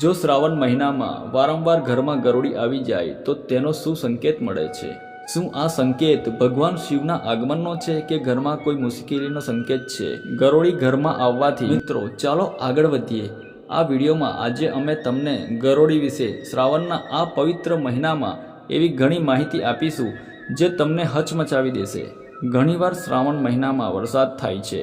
જો શ્રાવણ મહિનામાં વારંવાર ઘરમાં ગરોળી આવી જાય, તો તેનો શું સંકેત મળે છે? શું આ સંકેત ભગવાન શિવના આગમનનો છે કે ઘરમાં કોઈ મુશ્કેલીનો સંકેત છે? ગરોળી ઘરમાં આવવાથી મિત્રો, ચાલો આગળ વધીએ. આ વિડીયોમાં આજે અમે તમને ગરોળી વિશે શ્રાવણના આ પવિત્ર મહિનામાં એવી ઘણી માહિતી આપીશું, જે તમને હચમચાવી દેશે. ઘણીવાર શ્રાવણ મહિનામાં વરસાદ થાય છે.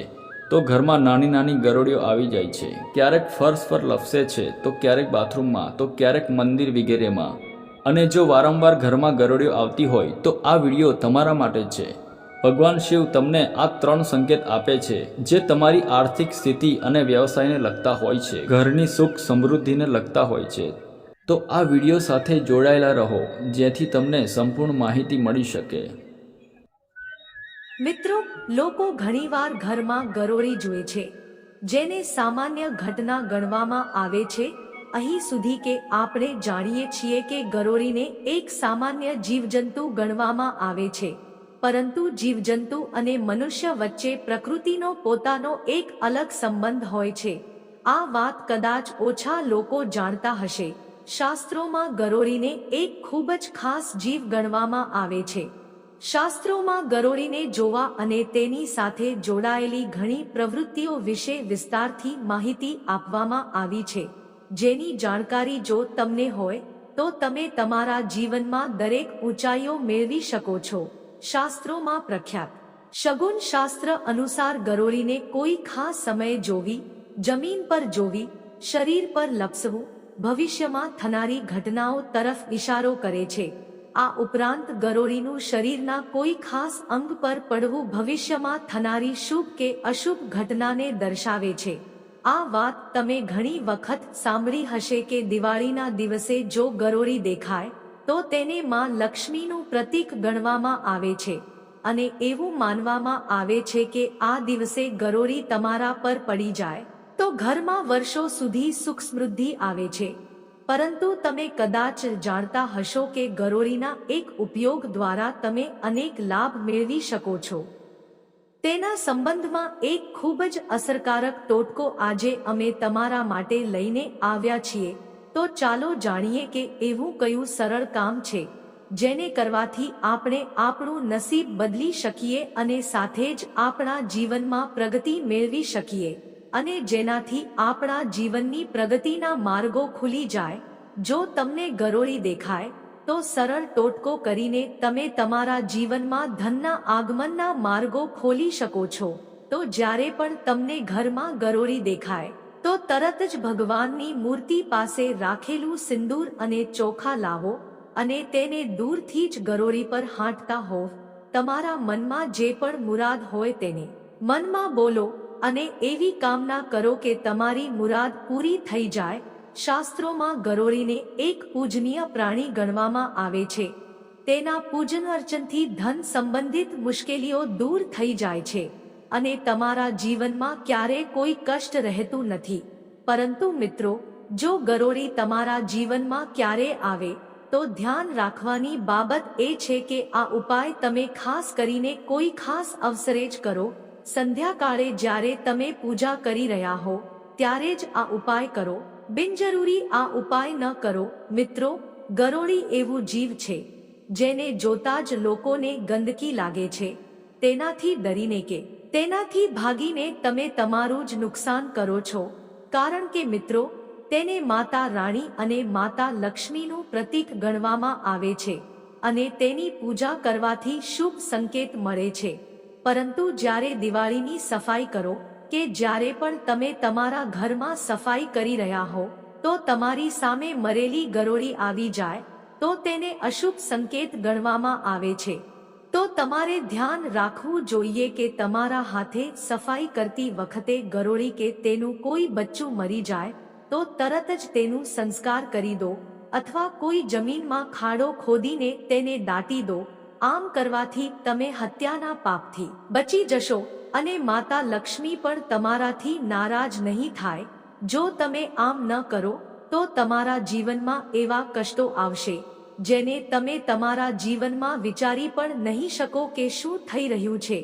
તો ઘરમાં નાની નાની ગરોળીઓ આવી જાય છે. ક્યારેક ફર્શ પર લપસે છે, તો ક્યારેક બાથરૂમમાં, તો ક્યારેક મંદિર વગેરેમાં. અને જો વારંવાર ઘરમાં ગરોળીઓ આવતી હોય, તો આ વીડિયો તમારા માટે છે. ભગવાન શિવ તમને આ ત્રણ સંકેત આપે છે, જે તમારી આર્થિક સ્થિતિ અને વ્યવસાયને લગતા હોય છે. ઘરની સુખ સમૃદ્ધિને લગતા હોય છે. તો આ વીડિયો સાથે જોડાયેલા રહો, જેથી તમને સંપૂર્ણ માહિતી મળી શકે. મિત્રો, લોકો ઘણીવાર ઘરમાં ગરોળી જુએ છે, જેને સામાન્ય ઘટના ગણવામાં આવે છે. અહીં સુધી કે આપણે જાણીએ છીએ કે ગરોળીને એક સામાન્ય જીવજંતુ ગણવામાં આવે છે, પરંતુ જીવજંતુ અને મનુષ્ય વચ્ચે પ્રકૃતિનો પોતાનો એક અલગ સંબંધ હોય છે. આ વાત કદાચ ઓછા લોકો જાણતા હશે. શાસ્ત્રોમાં ગરોળીને એક ખૂબ જ ખાસ જીવ ગણવામાં આવે છે. શાસ્ત્રોમાં ગરોળીને જોવા અને તેની સાથે જોડાયેલી ઘણી પ્રવૃત્તિઓ વિશે વિસ્તારથી માહિતી આપવામાં આવી છે. જેની જાણકારી જો તમને હોય, તો તમે તમારા જીવનમાં દરેક ઊંચાઈઓ મેળવી શકો છો. શાસ્ત્રોમાં પ્રખ્યાત. શગુન શાસ્ત્ર અનુસાર ગરોળીને કોઈ ખાસ સમયે જોવી, જમીન પર જોવી, શરીર પર લપસવું, ભવિષ્યમાં થનારી ઘટનાઓ તરફ ઇશારો કરે છે. આ ઉપરાંત ગરોળીનું શરીરના કોઈ ખાસ અંગ પર પડવું ભવિષ્યમાં થનારી શુભ કે અશુભ ઘટનાને દર્શાવે છે. આ વાત તમે ઘણી વખત સાંભળી હશે કે દિવાળીના દિવસે જો ગરોળી દેખાય, તો તેને માં લક્ષ્મીનું પ્રતીક ગણવામાં આવે છે. અને એવું માનવામાં આવે છે કે આ દિવસે ગરોળી તમારા પર પડી જાય, તો ઘરમાં વર્ષો સુધી સુખ સમૃદ્ધિ આવે છે. પરંતુ તમે કદાચ જાણતા હશો કે ગરોળીના એક ઉપયોગ દ્વારા તમે અનેક લાભ મેળવી શકો છો. તેના સંબંધમાં એક ખૂબ જ અસરકારક ટોટકો આજે અમે તમારા માટે લઈને આવ્યા છીએ. તો ચાલો જાણીએ કે એવું કયું સરળ કામ છે, જેને કરવાથી આપણે આપણું નસીબ બદલી શકીએ અને સાથે જ આપણા જીવનમાં પ્રગતિ મેળવી શકીએ. અને જેનાથી આપણા જીવનની પ્રગતિના માર્ગો ખુલી જાય, જો તમને ગરોળી દેખાય, તો સરળ ટોટકો કરીને તમે તમારા જીવનમાં ધનના આગમનના માર્ગો ખોલી શકો છો. તો જ્યારે પણ તમને ઘરમાં ગરોળી દેખાય, તો તરત જ ભગવાનની મૂર્તિ પાસે રાખેલું સિંદૂર અને ચોખા લાવો અને તેને દૂરથી જ ગરોળી પર હાંટતા હોવ. તમારા મનમાં જે પણ મુરાદ હોય તેને. મનમાં બોલો અને એવી કામના કરો કે તમારી મુરાદ પૂરી થઈ જાય. શાસ્ત્રોમાં ગરોળીને એક પૂજનીય પ્રાણી ગણવામાં આવે છે. તેના પૂજન અર્ચનથી ધન સંબંધિત મુશ્કેલીઓ દૂર થઈ જાય છે. અને તમારા જીવનમાં ક્યારે કોઈ કષ્ટ રહેતું નથી. પરંતુ મિત્રો, જો ગરોળી તમારા જીવનમાં ક્યારે આવે, તો ધ્યાન રાખવાની બાબત એ છે કે આ ઉપાય તમે ખાસ કરીને કોઈ ખાસ અવસરે જ કરો સંધ્યાકાળે જ્યારે તમે પૂજા કરી રહ્યા હો, ત્યારે જ આ ઉપાય કરો. બિનજરૂરી આ ઉપાય ન કરો. મિત્રો, ગરોળી એવું જીવ છે, જેને જોતા જ લોકોને ગંદકી લાગે છે. તેનાથી ડરીને કે, તેનાથી ભાગીને તમે તમારું જ નુકસાન કરો છો. કારણ કે મિત્રો, તેને માતા રાણી અને માતા લક્ષ્મીનું પ્રતીક ગણવામાં આવે છે અને તેની પૂજા કરવાથી શુભ સંકેત મળે છે. પરંતુ જ્યારે દિવાળીની સફાઈ કરો કે જ્યારે પણ તમે તમારા ઘરમાં સફાઈ કરી રહ્યા હો, તો તમારી સામે મરેલી ગરોળી આવી જાય, તો તેને અશુભ સંકેત ગણવામાં આવે છે. તો તમારે ધ્યાન રાખવું જોઈએ કે તમારા હાથે સફાઈ કરતી વખતે ગરોળી કે તેનું કોઈ બચ્ચું મરી જાય, તો તરત જ તેનું સંસ્કાર કરી દો, અથવા કોઈ જમીનમાં ખાડો ખોદીને તેને દાટી દો આમ કરવાથી તમે હત્યાના પાપથી બચી જશો અને માતા લક્ષ્મી પણ તમારાથી નારાજ નહીં થાય. જો તમે આમ ન કરો, તો તમારા જીવનમાં એવા કષ્ટો આવશે, જેને તમે તમારા જીવનમાં વિચારી પણ નહીં શકો કે શું થઈ રહ્યું છે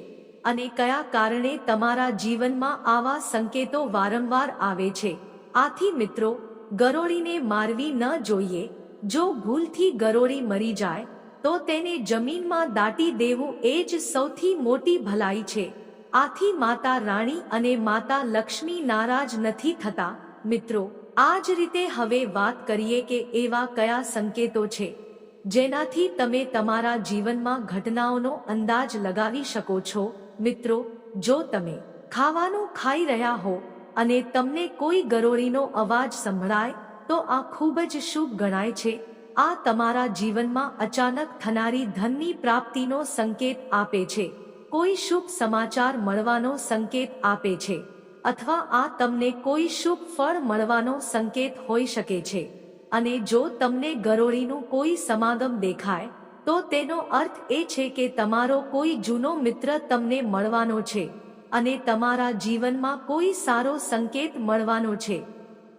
અને કયા કારણે તમારા જીવનમાં આવા સંકેતો વારંવાર આવે છે. આથી મિત્રો, ગરોળીને મારવી ન જોઈએ. જો ભૂલથી ગરોળી મરી જાય તો તેને જમીનમાં દાટી દેવું એ જ સૌથી મોટી ભલાઈ છે. આથી માતા રાણી અને માતા લક્ષ્મી નારાજ નથી થતા. મિત્રો આ જ રીતે હવે વાત કરીએ કે એવા કયા સંકેતો છે, જેનાથી તમે તમારા જીવનમાં ઘટનાઓનો અંદાજ લગાવી શકો છો. મિત્રો, જો તમે ખાવાનું ખાઈ રહ્યા હો અને તમને કોઈ ગરોળીનો અવાજ સંભળાય, તો આ ખૂબ જ શુભ ગણાય છે. આ તમારા જીવનમાં અચાનક થનારી ધનની પ્રાપ્તિનો સંકેત આપે છે. કોઈ શુભ સમાચાર મળવાનો સંકેત આપે છે. અથવા આ તમને કોઈ શુભ ફળ મળવાનો સંકેત હોઈ શકે છે. અને જો તમને ગરોળીનું કોઈ સમાગમ દેખાય, તો તેનો અર્થ એ છે કે તમારો કોઈ જૂનો મિત્ર તમને મળવાનો છે. અને તમારા જીવનમાં કોઈ સારો સંકેત મળવાનો છે.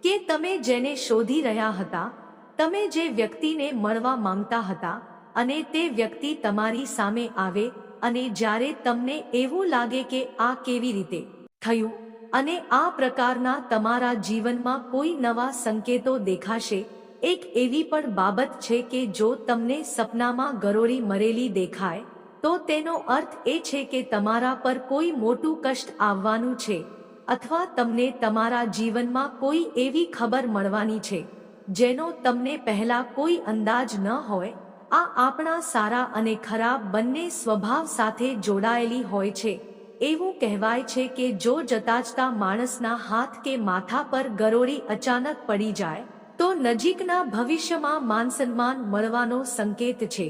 કે તમે જેને શોધી રહ્યા હતા તમે જે વ્યક્તિને મળવા માંગતા હતા અને તે વ્યક્તિ તમારી સામે આવે અને જ્યારે તમને એવું લાગે કે આ કેવી રીતે થયું અને આ પ્રકારના તમારા જીવનમાં કોઈ નવા સંકેતો દેખાશે, એક એવી પણ બાબત છે કે જો તમને સપનામાં ગરોળી મરેલી દેખાય, તો તેનો અર્થ એ છે કે તમારા પર કોઈ મોટું કષ્ટ આવવાનું છે અથવા તમને તમારા જીવનમાં કોઈ એવી ખબર મળવાની છે. જેનો તમને પહેલા કોઈ અંદાજ ન હોય, આ આપણા સારા અને ખરાબ બંને સ્વભાવ સાથે જોડાયેલી હોય છે. એવું કહેવાય છે કે જો જતાજતા માણસના હાથ કે માથા પર ગરોળી અચાનક પડી જાય, તો નજીકના ભવિષ્યમાં માનસન્માન મળવાનો સંકેત છે.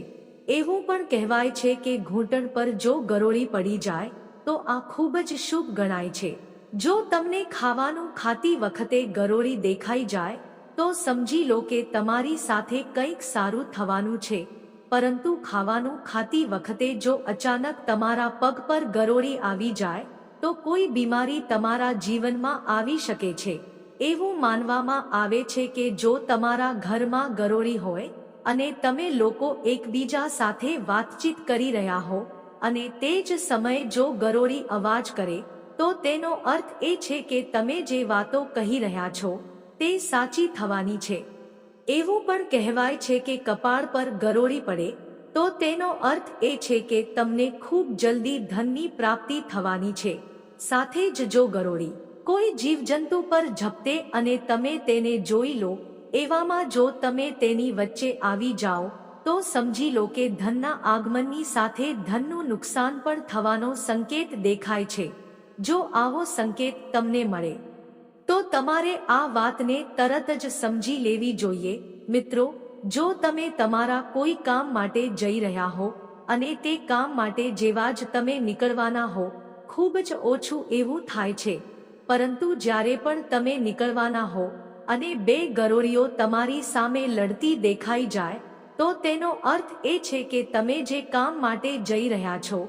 એવું પણ કહેવાય છે કે ઘૂંટણ પર જો ગરોળી પડી જાય, તો આ ખૂબ જ શુભ ગણાય છે. જો તમને ખાવાનું ખાતી વખતે ગરોળી દેખાઈ જાય તો સમજી લો કે તમારી સાથે કંઈક સારું થવાનું છે, પરંતુ ખાવાનું ખાતી વખતે જો અચાનક તમારા પગ પર ગરોળી આવી જાય, તો કોઈ બીમારી તમારા જીવનમાં આવી શકે છે. એવું માનવામાં આવે છે કે જો તમારા ઘરમાં ગરોળી હોય, અને તમે લોકો એકબીજા સાથે વાતચીત કરી રહ્યા હો, અને તે જ સમયે જો ગરોળી અવાજ કરે, તો તેનો અર્થ એ છે કે તમે જે વાતો કહી રહ્યા છો તે સાચી થવાની છે. એવું પણ કહેવાય છે કે કપાળ પર ગરોળી પડે, તો તેનો અર્થ એ છે કે તમને ખૂબ જલ્દી ધનની પ્રાપ્તિ થવાની છે. સાથે જ જો ગરોળી કોઈ જીવજંતુ પર ઝપટે અને તમે તેને જોઈ લો, એવામાં જો તમે તેની વચ્ચે આવી જાઓ, તો સમજી લો કે ધનના આગમનની સાથે ધનનું નુકસાન પણ થવાનો સંકેત દેખાય છે. જો આવો સંકેત તમને મળે તો તમારે આ વાતને તરત જ સમજી લેવી જોઈએ. મિત્રો, જો તમે તમારા કોઈ કામ માટે જઈ રહ્યા હો અને તે કામ માટે જેવા જ તમે નીકળવાના હો, ખૂબ જ ઓછું એવું થાય છે. પરંતુ જ્યારે પણ તમે નીકળવાના હો અને બે ગરોળીઓ તમારી સામે લડતી દેખાઈ જાય, તો તેનો અર્થ એ છે કે તમે જે કામ માટે જઈ રહ્યા છો,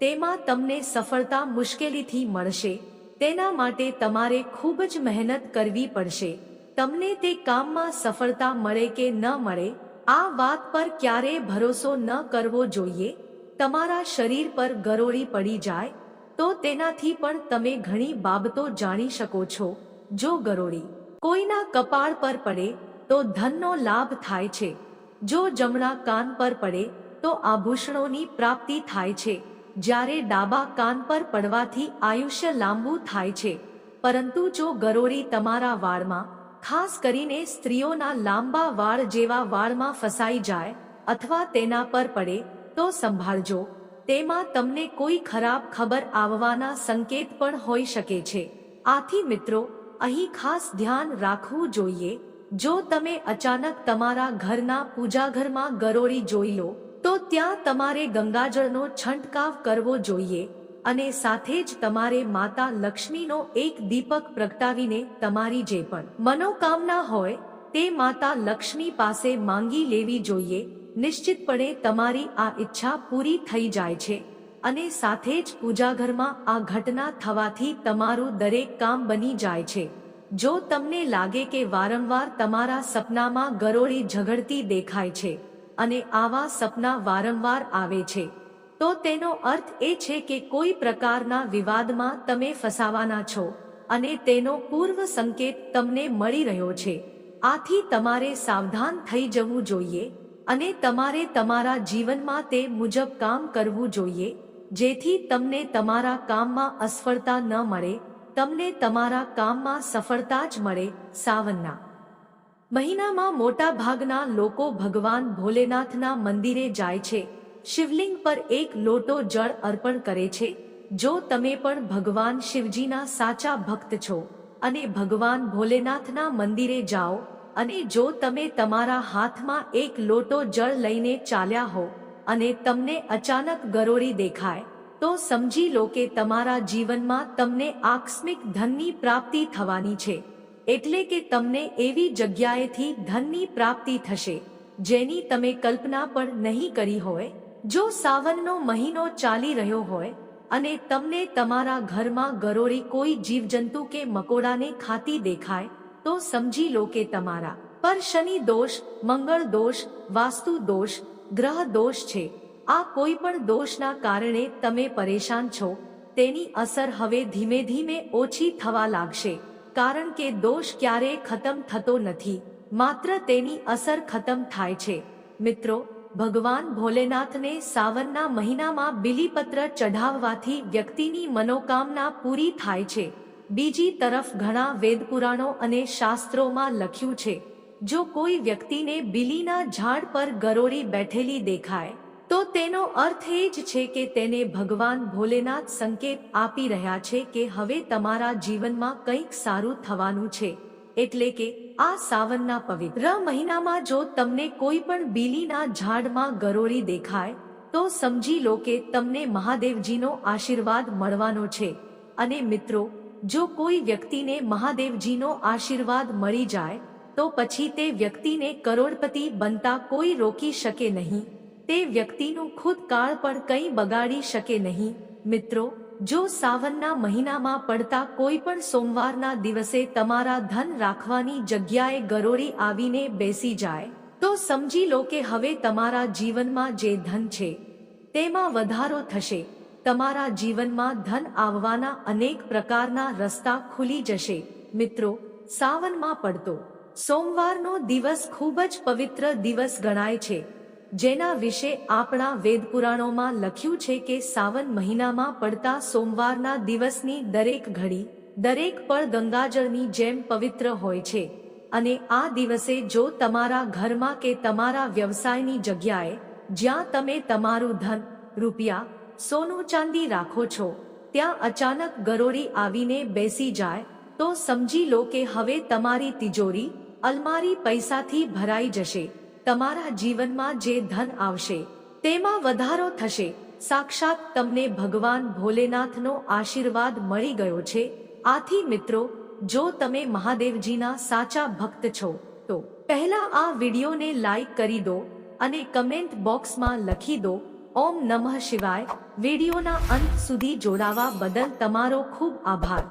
તેમાં તમને સફળતા મુશ્કેલીથી મળશે. તેના માટે તમારે ખૂબ જ મહેનત કરવી પડશે. તમને તે કામમાં સફળતા મળે કે ન મળે, આ વાત પર ક્યારેય ભરોસો ન કરવો જોઈએ. તમારા શરીર પર ગરોળી પડી જાય, તો તેનાથી પણ તમે ઘણી બાબતો જાણી શકો છો. જો ગરોળી કોઈના કપાળ પર પડે, તો ધનનો લાભ થાય છે. જો જમણા કાન પર પડે, તો આભૂષણોની પ્રાપ્તિ થાય છે. જ્યારે ડાબા કાન પર પડવાથી આયુષ્ય લાંબુ થાય છે. પરંતુ જો ગરોળી તમારા વાળમાં, ખાસ કરીને સ્ત્રીઓના લાંબા વાળ જેવા વાળમાં ફસાઈ જાય અથવા તેના પર પડે, તો સંભાળજો. તેમાં તમને કોઈ ખરાબ ખબર આવવાના સંકેત પણ હોઈ શકે છે. આથી મિત્રો, અહીં ખાસ ધ્યાન રાખવું જોઈએ. જો તમે અચાનક તમારા ઘરના પૂજાઘરમાં ગરોળી જોઈ લો તો ત્યાં તમારે ગંગાજળનો છંટકાવ કરવો જોઈએ અને સાથે જ તમારે માતા લક્ષ્મીનો એક દીપક પ્રગટાવીને તમારી જે પણ મનોકામના હોય તે માતા લક્ષ્મી પાસે માંગી લેવી જોઈએ. નિશ્ચિતપણે તમારી આ ઈચ્છા પૂરી થઈ જાય છે અને સાથે જ પૂજાઘરમાં આ ઘટના થવાથી તમારું દરેક કામ બની જાય છે. જો તમને લાગે કે વારંવાર તમારા સપનામાં ગરોળી ઝઘડતી દેખાય છે અને આવા સપના વારંવાર આવે છે. તો તેનો અર્થ એ છે કે કોઈ પ્રકારના વિવાદમાં તમે ફસાવાના છો અને તેનો પૂર્વ સંકેત તમને મળી રહ્યો છે. આથી તમારે સાવધાન થઈ જવું જોઈએ અને તમારે તમારા જીવનમાં તે મુજબ કામ કરવું જોઈએ. જેથી તમને તમારા કામમાં અસફળતા ન મળે, તમને તમારા કામમાં સફળતા જ મળે સાવનના મહિનામાં મોટા ભાગના લોકો ભગવાન ભોલેનાથના મંદિરે જાય છે. શિવલિંગ પર એક લોટો જળ અર્પણ કરે છે. જો તમે પણ ભગવાન શિવજીના સાચા ભક્ત છો અને ભગવાન ભોલેનાથના મંદિરે જાઓ અને જો તમે તમારા હાથમાં એક લોટો જળ લઈને ચાલ્યા હો અને તમને અચાનક ગરોળી દેખાય, તો સમજી લો કે તમારા જીવનમાં તમને આકસ્મિક ધનની પ્રાપ્તિ થવાની છે. એટલે કે તમને એવી જગ્યાએથી ધનની પ્રાપ્તિ થશે, જેની તમે કલ્પના પણ નહીં કરી હોય, જો સાવનનો મહિનો ચાલી રહ્યો હોય, અને તમને તમારા ઘરમાં ગરોળી કોઈ જીવજંતુ કે મકોડાને ખાતી દેખાય, તો સમજી લો કે તમારા પર શનિ દોષ, મંગળ દોષ, વાસ્તુ દોષ, ગ્રહ દોષ છે. આ કોઈ પણ દોષના કારણે તમે પરેશાન છો, તેની અસર હવે ધીમે ધીમે ઓછી થવા લાગશે. કારણ કે દોષ ક્યારેય ખતમ થતો નથી, માત્ર તેની અસર ખતમ થાય છે. મિત્રો, ભગવાન ભોલેનાથને સાવનના મહિનામાં બિલીપત્ર ચઢાવવાથી વ્યક્તિની મનોકામના પૂરી થાય છે. બીજી તરફ ઘણા વેદપુરાણો અને શાસ્ત્રોમાં લખ્યું છે, જો કોઈ વ્યક્તિને બિલીના ઝાડ પર ગરોળી બેઠેલી દેખાય તો તેનો અર્થ એ જ છે કે તેને ભગવાન ભોલેનાથ સંકેત આપી રહ્યા છે કે હવે તમારા જીવનમાં કંઈક સારું થવાનું છે. એટલે કે, આ સાવનના પવિત્ર મહિનામાં જો તમને કોઈ પણ બીલીના ઝાડમાં ગરોળી દેખાય, તો સમજી લો કે તમને મહાદેવજીનો આશીર્વાદ મળવાનો છે. અને મિત્રો, જો કોઈ વ્યક્તિને મહાદેવજીનો આશીર્વાદ મળી જાય, તો પછી તે વ્યક્તિને કરોડપતિ બનતા કોઈ રોકી શકે નહીં. તે વ્યક્તિનું ખુદ કાળ પણ કંઈ બગાડી શકે નહીં. મિત્રો, જો સાવનના મહિનામાં પડતા કોઈ પણ સોમવારના દિવસે તમારા ધન રાખવાની જગ્યાએ ગરોળી આવીને બેસી જાય, તો સમજી લો કે હવે તમારા જીવનમાં જે ધન છે, તેમાં વધારો થશે. તમારા જીવનમાં ધન આવવાના અનેક પ્રકારના રસ્તા ખુલી જશે. મિત્રો, સાવનમાં પડતો સોમવારનો દિવસ ખૂબ જ પવિત્ર દિવસ ગણાય છે. જેના વિશે આપણા વેદ પુરાણોમાં લખ્યું છે કે સાવન મહિનામાં પડતા સોમવારના દિવસની દરેક ઘડી, દરેક પળ ગંગાજળની જેમ પવિત્ર હોય છે. અને આ દિવસે જો તમારા ઘરમાં કે તમારા વ્યવસાયની જગ્યાએ, જ્યાં તમે તમારું ધન, રૂપિયા, સોનું ચાંદી રાખો છો, ત્યાં અચાનક ગરોળી આવીને બેસી જાય, તો સમજી લો કે હવે તમારી તિજોરી, અલમારી પૈસાથી ભરાઈ જશે. તમારા જીવનમાં જે ધન આવશે, તેમાં વધારો થશે. સાક્ષાત તમને ભગવાન ભોલેનાથનો આશીર્વાદ મળી ગયો છે. આથી મિત્રો, જો તમે મહાદેવજીના સાચા ભક્ત છો, તો પહેલા આ વિડીયોને લાઈક કરી દો અને કમેન્ટ બોક્સમાં લખી દો, ઓમ નમઃ શિવાય. વિડીયોના અંત સુધી જોડાવા બદલ તમારો ખૂબ આભાર.